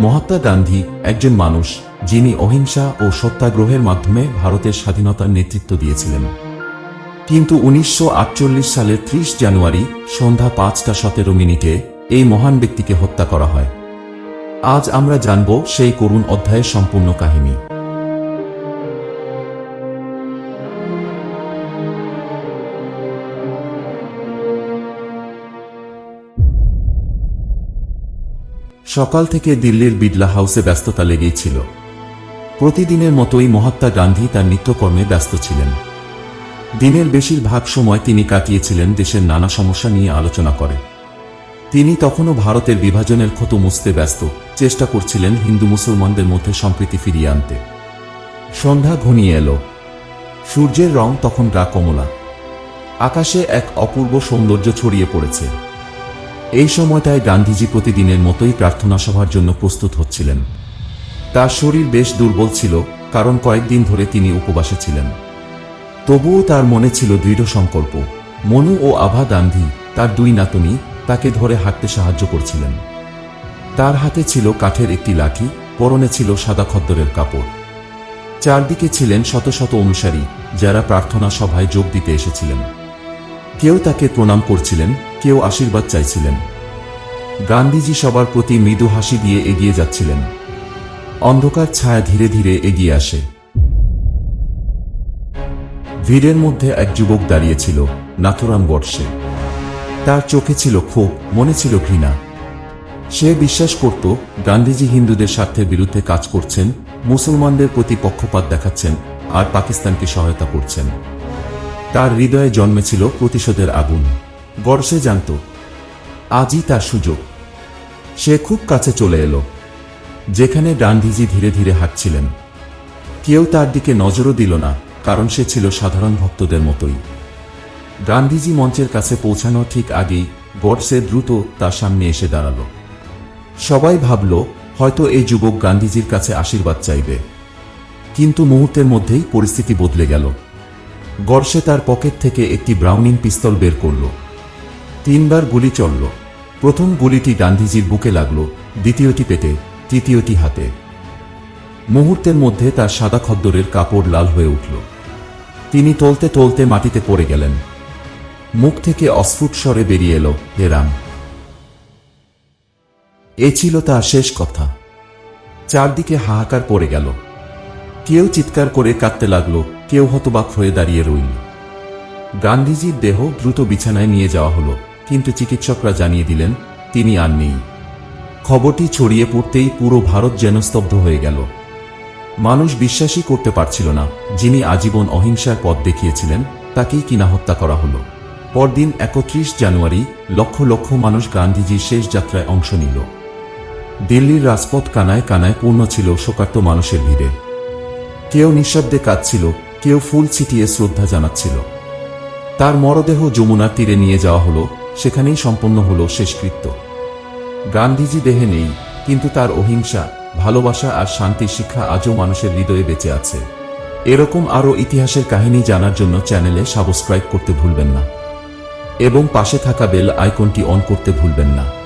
মহাত্মা গান্ধী একজন মানুষ যিনি অহিংসা ও সত্যাগ্রহের মাধ্যমে ভারতের স্বাধীনতার নেতৃত্ব দিয়েছিলেন। কিন্তু উনিশশো আটচল্লিশ সালের ত্রিশ জানুয়ারি সন্ধ্যা পাঁচটা সতেরো মিনিটে এই মহান ব্যক্তিকে হত্যা করা হয়। আজ আমরা জানব সেই করুণ অধ্যায়ের সম্পূর্ণ কাহিনী। সকাল থেকে দিল্লির বিড়লা হাউসে ব্যস্ততা লেগেই ছিল। প্রতিদিনের মতোই মহাত্মা গান্ধী তার নিত্যকর্মে ব্যস্ত ছিলেন। দিনের বেশিরভাগ সময় তিনি কাটিয়েছিলেন দেশের নানা সমস্যা নিয়ে আলোচনা করে। তিনি তখনও ভারতের বিভাজনের ক্ষত মুছতে ব্যস্ত, চেষ্টা করছিলেন হিন্দু মুসলমানদের মধ্যে সম্প্রীতি ফিরিয়ে আনতে। সন্ধ্যা ঘনিয়ে এলো। সূর্যের রং তখন গা কমলা আকাশে এক অপূর্ব সৌন্দর্য ছড়িয়ে পড়েছে। এই সময়টায় গান্ধীজি প্রতিদিনের মতোই প্রার্থনা সভার জন্য প্রস্তুত হচ্ছিলেন। তার শরীর বেশ দুর্বল ছিল, কারণ কয়েকদিন ধরে তিনি উপবাসে ছিলেন। তবুও তার মনে ছিল দৃঢ় সংকল্প। মনু ও আভা গান্ধী, তার দুই নাতনি, তাকে ধরে হাঁটতে সাহায্য করছিলেন। তার হাতে ছিল কাঠের একটি লাঠি, পরনে ছিল সাদা খদ্দরের কাপড়। চারদিকে ছিলেন শত শত অনুসারী, যারা প্রার্থনা সভায় যোগ দিতে এসেছিলেন। কেউ তাকে প্রণাম করছিলেন কেউ আশীর্বাদ চাইছিলেন। গান্ধীজি সবার প্রতি মৃদু হাসি দিয়ে এগিয়ে যাচ্ছিলেন। অন্ধকার ছায়া ধীরে ধীরে এগিয়ে আসে। ভিড়ের মধ্যে এক যুবক দাঁড়িয়েছিল নাথুরাম বর্ষে। তার চোখে ছিল ক্ষোভ, মনে ছিল ঘৃণা। সে বিশ্বাস করত, গান্ধীজি হিন্দুদের স্বার্থের বিরুদ্ধে কাজ করছেন, মুসলমানদের প্রতি পক্ষপাত দেখাচ্ছেন, আর পাকিস্তানকে সহায়তা করছেন। তার হৃদয়ে জন্মেছিল প্রতিশোধের আগুন। বর্ষে জানত। আজই তার সুযোগ। সে খুব কাছে চলে এলো, যেখানে গান্ধীজি ধীরে ধীরে হাঁটছিলেন। কেউ তার দিকে নজরও দিল না, কারণ সে ছিল সাধারণ ভক্তদের মতোই। গান্ধীজি মঞ্চের কাছে পৌঁছানোর ঠিক আগেই গডসে দ্রুত তার সামনে এসে দাঁড়াল। সবাই ভাবল, হয়তো এই যুবক গান্ধীজির কাছে আশীর্বাদ চাইবে। কিন্তু মুহূর্তের মধ্যেই পরিস্থিতি বদলে গেল। গর্ষে তার পকেট থেকে একটি ব্রাউনিং পিস্তল বের করল। তিনবার গুলি চলল। প্রথম গুলিটি গান্ধীজির বুকে লাগল, দ্বিতীয়টি পেটে, তৃতীয়টি হাতে। মুহূর্তের মধ্যে তার সাদা খদ্দরের কাপড় লাল হয়ে উঠল। তিনি টলতে টলতে মাটিতে পড়ে গেলেন। মুখ থেকে অস্ফুট স্বরে বেরিয়ে এলো হেরাম এ ছিল তার শেষ কথা। চারদিকে হাহাকার পড়ে গেল। কেউ চিৎকার করে কাঁদতে লাগল, কেউ হতবাক হয়ে দাঁড়িয়ে রইল। গান্ধীজির দেহ দ্রুত বিছানায় নিয়ে যাওয়া হলো। কিন্তু চিকিৎসকরা জানিয়ে দিলেন, তিনি আর নেই। খবরটি ছড়িয়ে পড়তেই পুরো ভারত যেন স্তব্ধ হয়ে গেল। মানুষ বিশ্বাসই করতে পারছিল না, যিনি আজীবন অহিংসার পথ দেখিয়েছিলেন, তাকেই কিনা হত্যা করা হলো। পরদিন একত্রিশ জানুয়ারি, লক্ষ লক্ষ মানুষ গান্ধীজির শেষ যাত্রায় অংশ নিল। দিল্লির রাজপথ কানায় কানায় পূর্ণ ছিল শোকার্ত মানুষের ভিড়ে। কেউ নিঃশব্দে কাঁদছিল, কেউ ফুল ছিটিয়ে শ্রদ্ধা জানাচ্ছিল। তার মরদেহ যমুনার তীরে নিয়ে যাওয়া হলো সেখানেই সম্পন্ন হল শেষকৃত্য। গান্ধীজি দেহে নেই, কিন্তু তার অহিংসা, ভালোবাসা আর শান্তির শিক্ষা আজও মানুষের হৃদয়ে বেঁচে আছে। এরকম আরও ইতিহাসের কাহিনী জানার জন্য চ্যানেলে সাবস্ক্রাইব করতে ভুলবেন না। এবং পাশে থাকা বেল আইকনটি অন করতে ভুলবেন না।